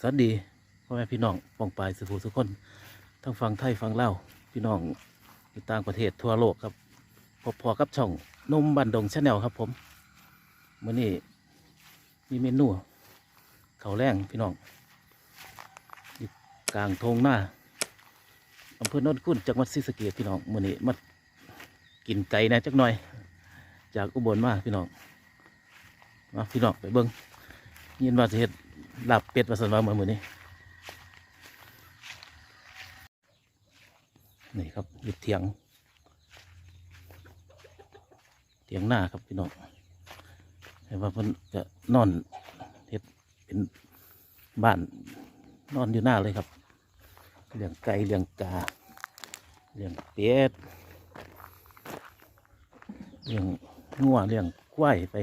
สวัสดีพ่อแม่พี่น้องปองปายสุภูสุคน ทั้งฟังไทยฟังเล่าพี่น้องอยู่ต่างประเทศทั่วโลกครับพบพอกับช่องนมบันดงชาแนลครับผมมื่อนี้มีเมนูเขาแรงพี่น้องอยู่กลางทงหน้าอำเภอโนนกุนจังหวัดศรีสะเกษพี่น้องมื่อนี้มากินไก่นะจักหน่อย จากอุบลมาพี่น้องมาพี่น้องไปเบิ้งยินว่าจะเฮ็ด ลาบเป็ดมาสันว่าเมื่อมือนี้นี่ครับอยู่เถียง เถียงหน้าครับพี่น้องเห็นว่าเพิ่นจะนอนเฮ็ดเป็นบ้านนอนอยู่หน้าเลยครับเลี้ยงไก่เลี้ยงกาเลี้ยงเป็ดเลี้ยงงัวเลี้ยงควยไป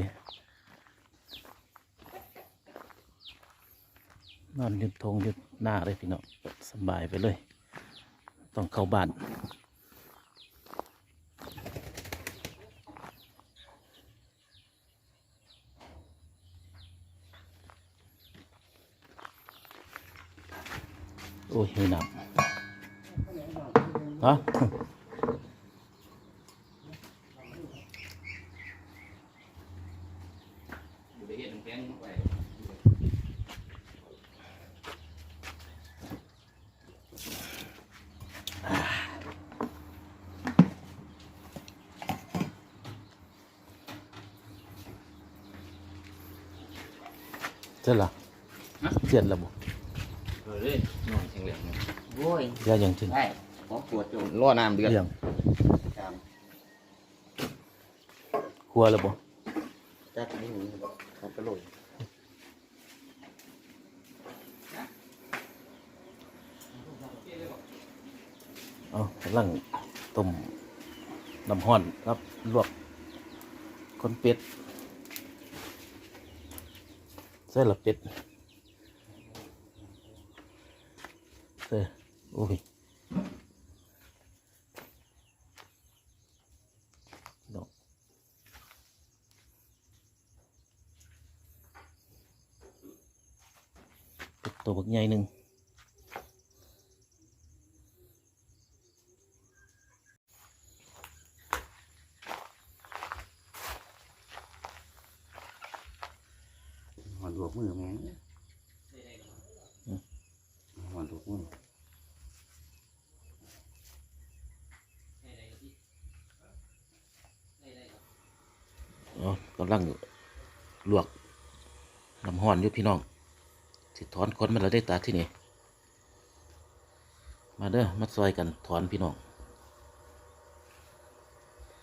นอนยืนทงอยืนหน้าเลยพี่น้องสบายไปเลย ต้องเข้าบ้านโอ้ยมีน้ำฮะเส ร็จละเสร็จแล้วบ่เออเลยนอนแข็งแรงเนี่ยโว้ยเดี๋ยวยังถึงได้ของปวดจนล่อน้ำเดือดเรื่องตามครัวแล้วบ่จักนี่นี่เขาไปโรยเอากำลังต้มน้ำห้อนครับลวกคนเป็ด ใส่ละเป็ดเออโอ้ยดอกเป็ดตั วกใหญ่หนึ่งหอนลวกมือแม่งหอนลวกมืออ๋อกำลังลวกน้ำห้อนอยู่พี่น้องสิถอนคนมันเราได้ตาที่นี่มาเด้อมาซอยกันถอนพี่น้อง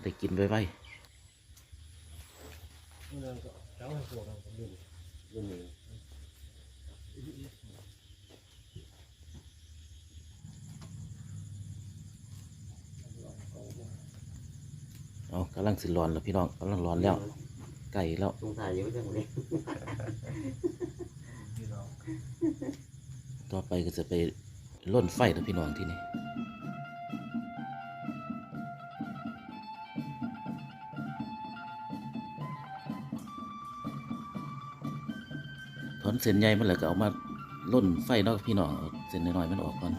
ได้กินไว้ไว้ เอากำลังสิร้อนแล้วพี่น้องกำลังร้อนแล้วไก่แล้วสงสัยเยอะจังเลยต่อไปก็จะไปล่นไฟนะพี่น้องที่นี่ นเส้นใหญ่มันแล้วก็เอามาล่นไฟนอกพี่น้องเอาเส้นน้อยๆมันออกก่อน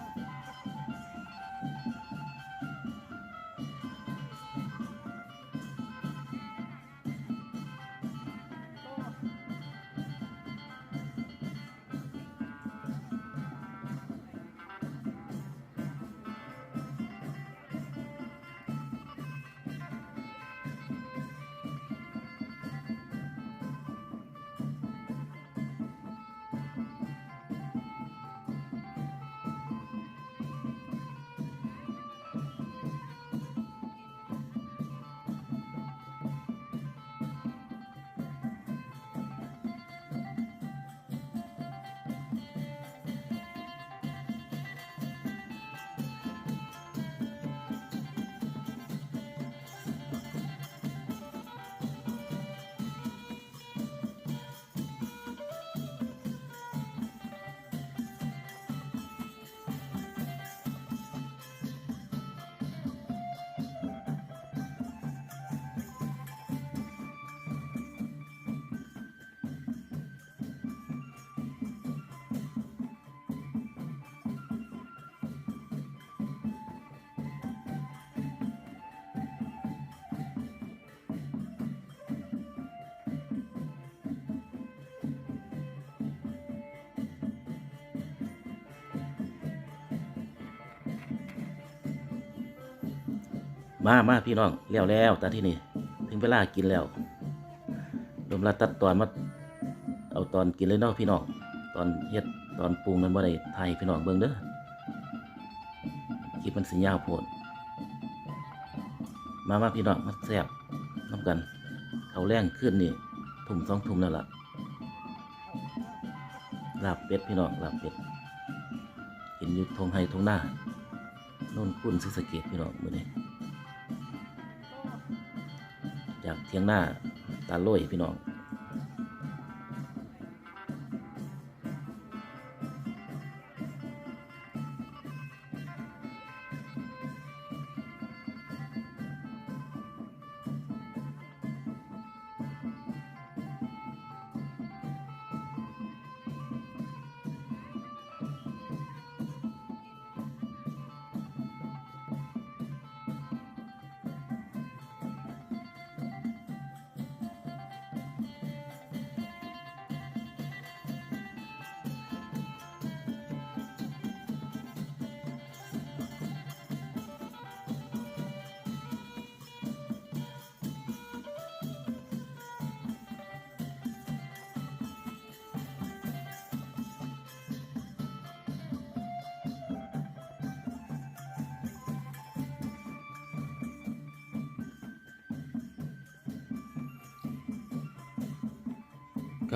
มามาพี่น้องแล้วแล้วต่ที่นี่ถึงเวลากินแล้วลมลาตัดตอนมาเอาตอนกินเลยเนาะพี่น้องตอนเฮ็ดตอนปรุงนั้นบ่ได้ไทยพี่น้องเบิ่งเด้อคลิปมันสิยาวโพดมามาพี่น้องมาแซ่บน้ำกันเขาแรงขึ้นนี่ทุ่มสองทุ่มแล้วล่ะลาบเป็ดพี่น้องลาบเป็ดกินยู่ทงไห้ทงหน้าโน่นคุณซิสะเกตพี่น้องมือนี้ จากเทียงหน้าตาโล่ยพี่น้อง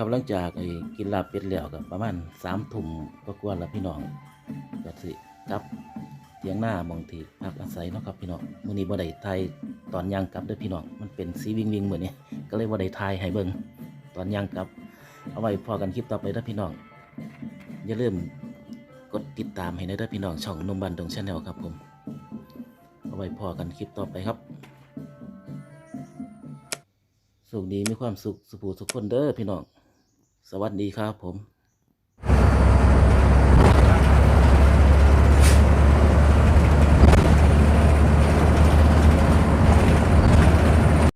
ครับหลังจากไอ้กินลาบเป็ดแล้วกับประมาณสามทุ่มก็กวนแล้วพี่น้องก็สิกลับเทียงหน้ามองที่พักอาศัยเนาะครับพี่น้องมื้อนี้บ่ได้ถ่ายตอนย่างกลับเด้อพี่น้องมันเป็นสีวิงวิงๆมื้อนนี้ก็เลยบ่ได้ถ่ายให้เบิ่งตอนย่างกลับ เอาไว้พอกันคลิปต่อไปเด้อพี่น้องอย่าลืมกดติดตามให้ได้ด้อพี่น้องช่องนมบันดงชาแนลครับผม เอาไว้พอกันคลิปต่อไปครับ สุขดีมีความสุขสุขูสุขคนเด้อพี่น้อง สวัสดีครับผม